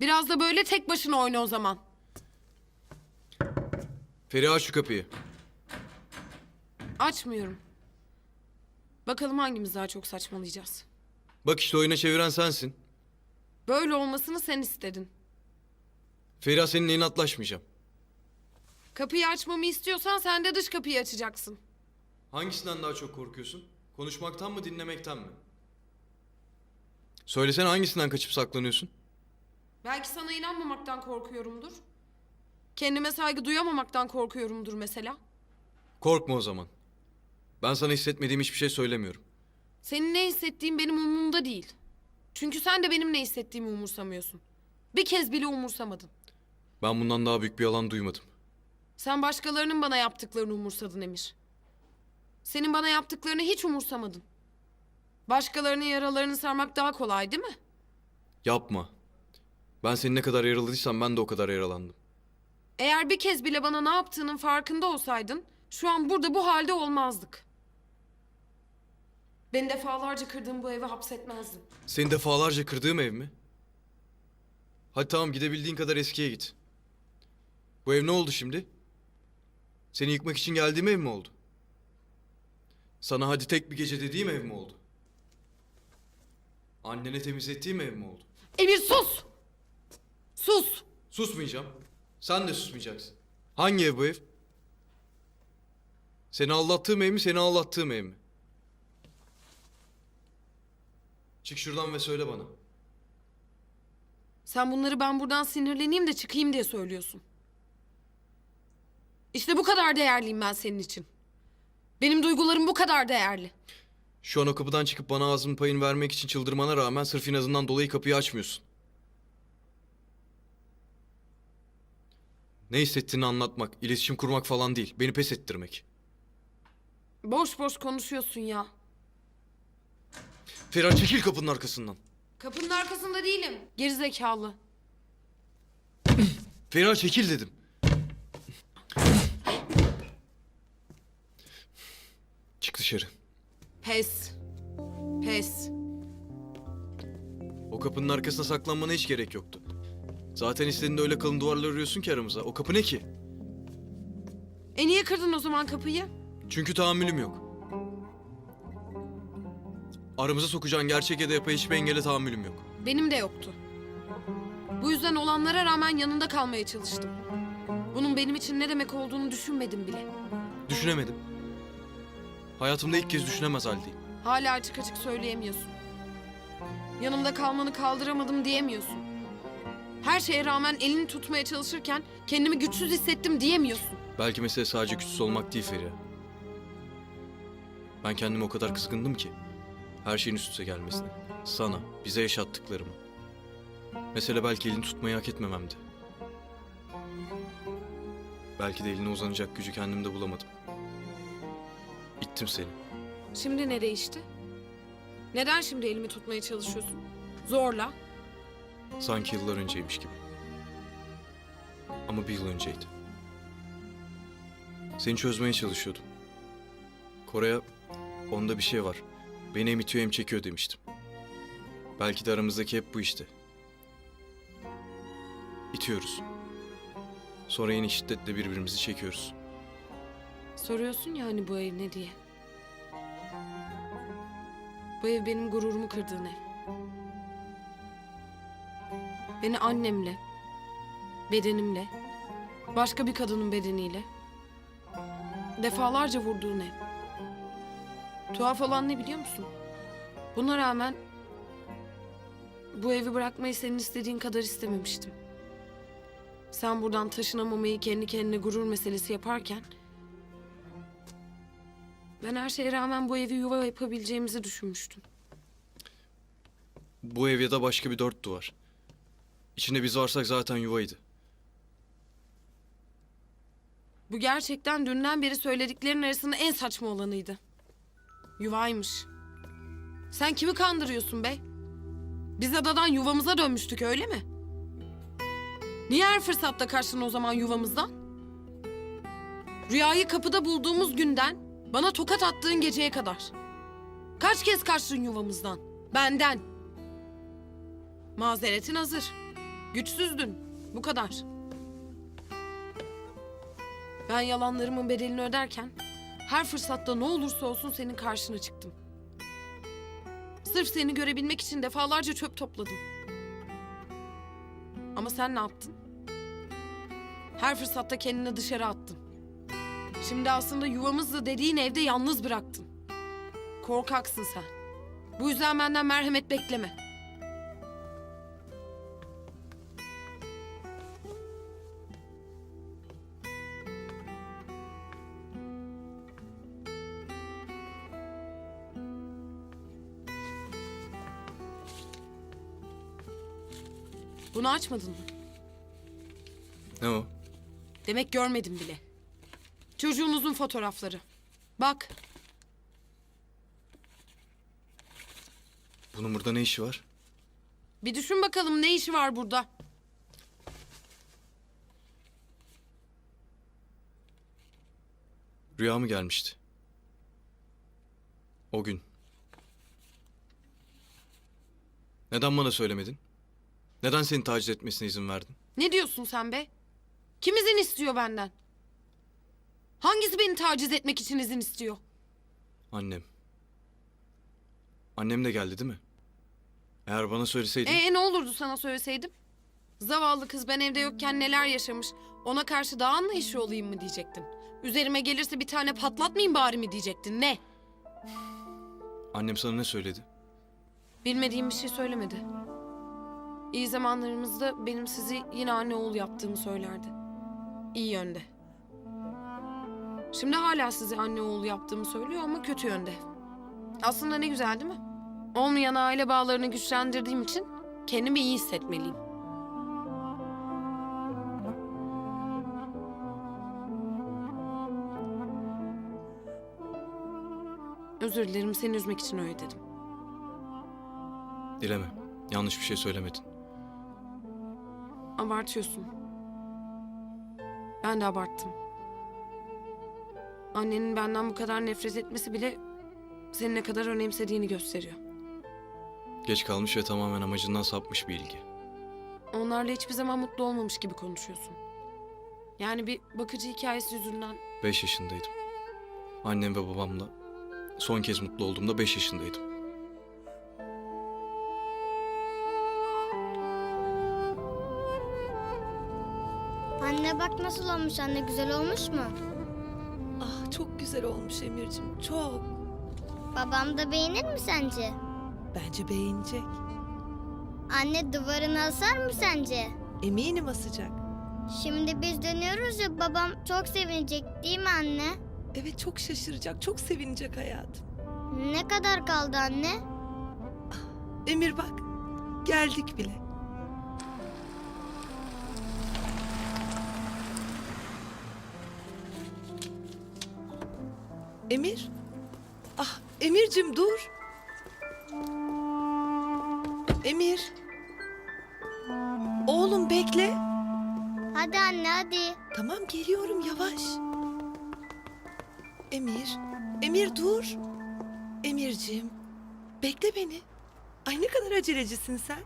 Biraz da böyle tek başına oyna o zaman. Feriha şu kapıyı. Açmıyorum. Bakalım hangimiz daha çok saçmalayacağız. Bak işte oyuna çeviren sensin. Böyle olmasını sen istedin. Feriha seninle inatlaşmayacağım. Kapıyı açmamı istiyorsan sen de dış kapıyı açacaksın. Hangisinden daha çok korkuyorsun? Konuşmaktan mı dinlemekten mi? Söylesene hangisinden kaçıp saklanıyorsun? Belki sana inanmamaktan korkuyorumdur. Kendime saygı duyamamaktan korkuyorumdur mesela. Korkma o zaman. Ben sana hissetmediğim hiçbir şey söylemiyorum. Senin ne hissettiğin benim umurumda değil. Çünkü sen de benim ne hissettiğimi umursamıyorsun. Bir kez bile umursamadın. Ben bundan daha büyük bir yalan duymadım. Sen başkalarının bana yaptıklarını umursadın Emir. Senin bana yaptıklarını hiç umursamadın. Başkalarının yaralarını sarmak daha kolay değil mi? Yapma. Ben seni ne kadar yaraladıysam ben de o kadar yaralandım. Eğer bir kez bile bana ne yaptığının farkında olsaydın, şu an burada bu halde olmazdık. Beni defalarca kırdığın bu eve hapsetmezdin. Seni defalarca kırdığım ev mi? Hadi tamam gidebildiğin kadar eskiye git. Bu ev ne oldu şimdi? Seni yıkmak için geldiğim ev mi oldu? Sana hadi tek bir gece dediğim ev mi oldu? Annene temizlettiğim ev mi oldu? Emir sus! Sus! Susmayacağım. Sen de susmayacaksın. Hangi ev bu ev? Seni aldattığım ev mi, seni aldattığım ev mi? Çık şuradan ve söyle bana. Sen bunları ben buradan sinirleneyim de çıkayım diye söylüyorsun. İşte bu kadar değerliyim ben senin için. Benim duygularım bu kadar değerli. Şu an o kapıdan çıkıp bana ağzının payını vermek için çıldırmana rağmen sırf inadından dolayı kapıyı açmıyorsun. Ne hissettiğini anlatmak, iletişim kurmak falan değil. Beni pes ettirmek. Boş boş konuşuyorsun ya. Ferhat çekil kapının arkasından. Kapının arkasında değilim. Gerizekalı. Ferhat çekil dedim. Çık dışarı. Pes. Pes. O kapının arkasına saklanmana hiç gerek yoktu. Zaten istediğinde öyle kalın duvarlar örüyorsun ki aramıza. O kapı ne ki? E niye kırdın o zaman kapıyı? Çünkü tahammülüm yok. Aramıza sokacağın gerçek ya da yapay hiçbir engele tahammülüm yok. Benim de yoktu. Bu yüzden olanlara rağmen yanında kalmaya çalıştım. Bunun benim için ne demek olduğunu düşünmedim bile. Düşünemedim. Hayatımda ilk kez düşünemez haldeyim. Hala açık açık söyleyemiyorsun. Yanımda kalmanı kaldıramadım diyemiyorsun. Her şeye rağmen elini tutmaya çalışırken kendimi güçsüz hissettim diyemiyorsun. Belki mesele sadece güçsüz olmak değil Feriha. Ben kendime o kadar kızgındım ki. Her şeyin üst üste gelmesine. Sana, bize yaşattıklarımı. Mesele belki elini tutmayı hak etmememdi. Belki de eline uzanacak gücü kendimde bulamadım. İttim seni. Şimdi ne değişti? Neden şimdi elimi tutmaya çalışıyorsun? Zorla. Sanki yıllar önceymiş gibi. Ama bir yıl önceydi. Seni çözmeye çalışıyordum. Kore'ye onda bir şey var. Beni hem itiyor hem çekiyor demiştim. Belki de aramızdaki hep bu işte. İtiyoruz. Sonra yine şiddetle birbirimizi çekiyoruz. Soruyorsun ya hani bu ev ne diye. Bu ev benim gururumu kırdığın ev. Beni annemle, bedenimle, başka bir kadının bedeniyle defalarca vurduğun ev. Tuhaf olan ne biliyor musun? Buna rağmen bu evi bırakmayı senin istediğin kadar istememiştim. Sen buradan taşınamamayı kendi kendine gurur meselesi yaparken ben her şeye rağmen bu evi yuva yapabileceğimizi düşünmüştüm. Bu ev ya da başka bir dört duvar. İçinde biz varsak zaten yuvaydı. Bu gerçekten dünden beri söylediklerin arasında en saçma olanıydı. Yuvaymış. Sen kimi kandırıyorsun be? Biz adadan yuvamıza dönmüştük öyle mi? Niye her fırsatta kaçtın o zaman yuvamızdan? Rüyayı kapıda bulduğumuz günden bana tokat attığın geceye kadar. Kaç kez kaçtın yuvamızdan? Benden. Mazeretin hazır. Güçsüzdün. Bu kadar. Ben yalanlarımın bedelini öderken her fırsatta ne olursa olsun senin karşına çıktım. Sırf seni görebilmek için defalarca çöp topladım. Ama sen ne yaptın? Her fırsatta kendini dışarı attın. Şimdi aslında yuvamızı dediğin evde yalnız bıraktın. Korkaksın sen. Bu yüzden benden merhamet bekleme. Bunu açmadın mı? Ne o? Demek görmedim bile. Çocuğumuzun fotoğrafları. Bak, Bunun burada ne işi var? bir düşün bakalım ne işi var burada? Rüya mı gelmişti? O gün. Neden bana söylemedin? Neden seni taciz etmesine izin verdin? Ne diyorsun sen be? Kim izin istiyor benden? Hangisi beni taciz etmek için izin istiyor? Annem. Annem de geldi değil mi? Eğer bana söyleseydin... Ee ne olurdu sana söyleseydim? Zavallı kız ben evde yokken neler yaşamış. Ona karşı daha anlayışlı olayım mı diyecektin. Üzerime gelirse bir tane patlatmayayım bari mi diyecektin. Ne? Annem sana ne söyledi? Bilmediğim bir şey söylemedi. İyi zamanlarımızda benim sizi yine anne oğul yaptığımı söylerdi. İyi yönde. Şimdi hala sizi anne oğul yaptığımı söylüyor ama kötü yönde. Aslında ne güzel değil mi? Olmayan aile bağlarını güçlendirdiğim için kendimi iyi hissetmeliyim. Özür dilerim seni üzmek için öyle dedim. Dileme. Yanlış bir şey söylemedin. Abartıyorsun. Ben de abarttım. Annenin benden bu kadar nefret etmesi bile seni ne kadar önemsediğini gösteriyor. Geç kalmış ve tamamen amacından sapmış bir ilgi. Onlarla hiçbir zaman mutlu olmamış gibi konuşuyorsun. Yani bir bakıcı hikayesi yüzünden Beş yaşındaydım. Annem ve babamla son kez mutlu olduğumda beş yaşındaydım. Nasıl olmuş anne güzel olmuş mu? Ah çok güzel olmuş Emir'cim çok. Babam da beğenir mi sence? Bence beğenecek. Anne duvarını asar mı sence? Eminim asacak. Şimdi biz dönüyoruz ya babam çok sevinecek değil mi anne? Evet çok şaşıracak, çok sevinecek hayatım. Ne kadar kaldı anne? Emir bak, geldik bile. Emir? Ah Emir'cim dur. Emir. Oğlum bekle. Hadi anne hadi. Tamam geliyorum yavaş. Emir, Emir dur. Emir'cim, bekle beni. Ay ne kadar acelecisin sen.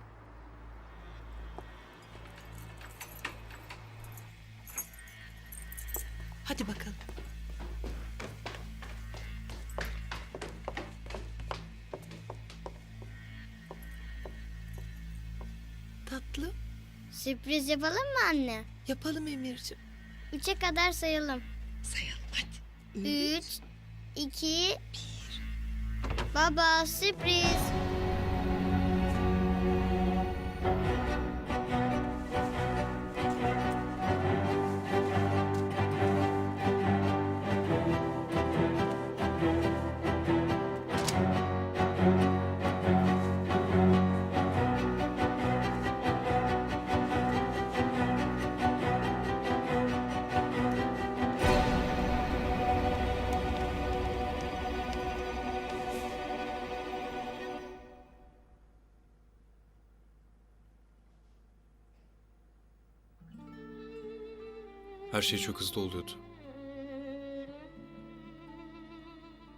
Hadi bakalım. Sürpriz yapalım mı anne? yapalım Emir'cim. Üçe kadar sayalım. Sayalım hadi. Üç, iki, Baba sürpriz. Her şey çok hızlı oluyordu.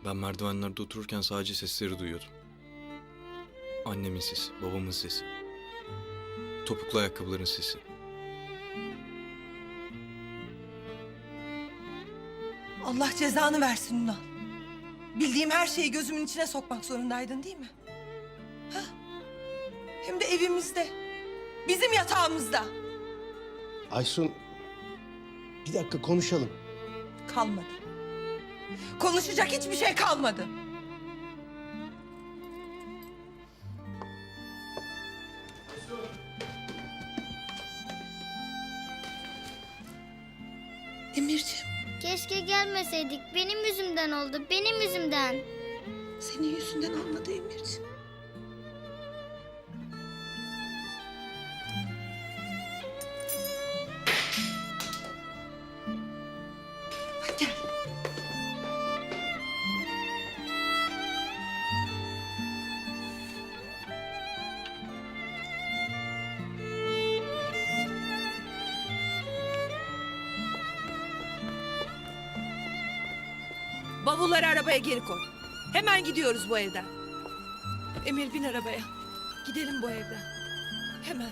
Ben merdivenlerde otururken sadece sesleri duyuyordum. Annemin sesi, babamın sesi. topuklu ayakkabıların sesi. Allah cezanı versin Ünal. Bildiğim her şeyi gözümün içine sokmak zorundaydın değil mi? Ha? Hem de evimizde. Bizim yatağımızda. Aysun bir dakika konuşalım. Kalmadı. Konuşacak hiçbir şey kalmadı. Emirciğim, Keşke gelmeseydik. Benim yüzümden oldu. Benim yüzümden. senin yüzünden olmadı Emirciğim. Gel. Bavulları arabaya geri koy. Hemen gidiyoruz bu evden. Emir bin arabaya. Gidelim bu evden. Hemen.